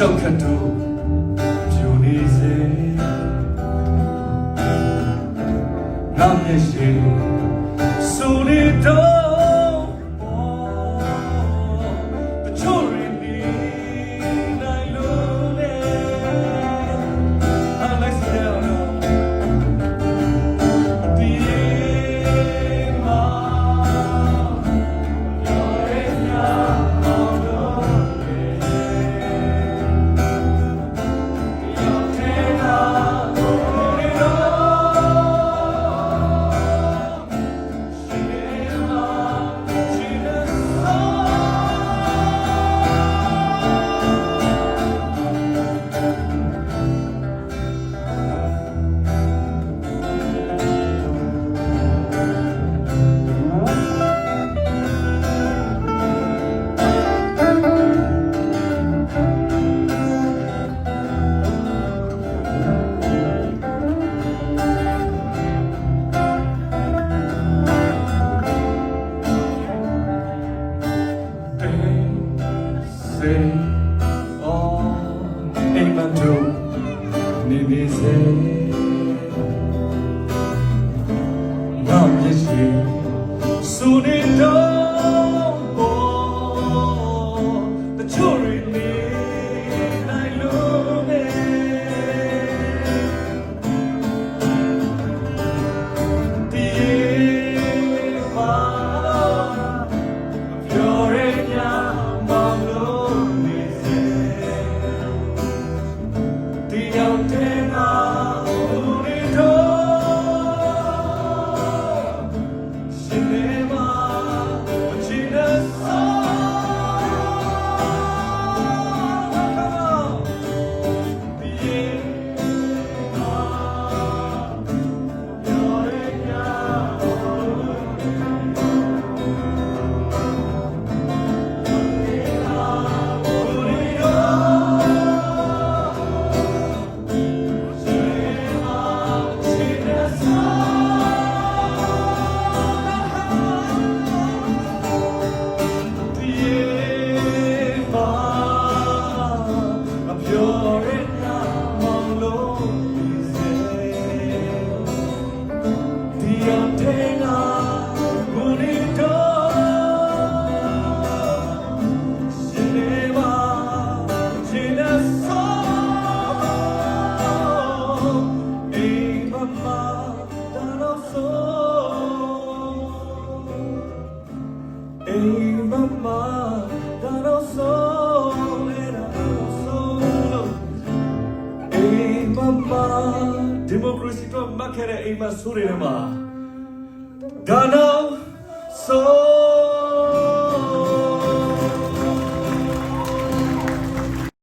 တောက်ခတ်တူဖြူနေစေငါမျက်ရှိစူနေတော့ Say all amen to Maybe say Love is you Soon it don't hey mama, democracy တော့မှတ်ခဲ့တဲ့အိမ်မှာဆိုရတယ်မှာဒါနာ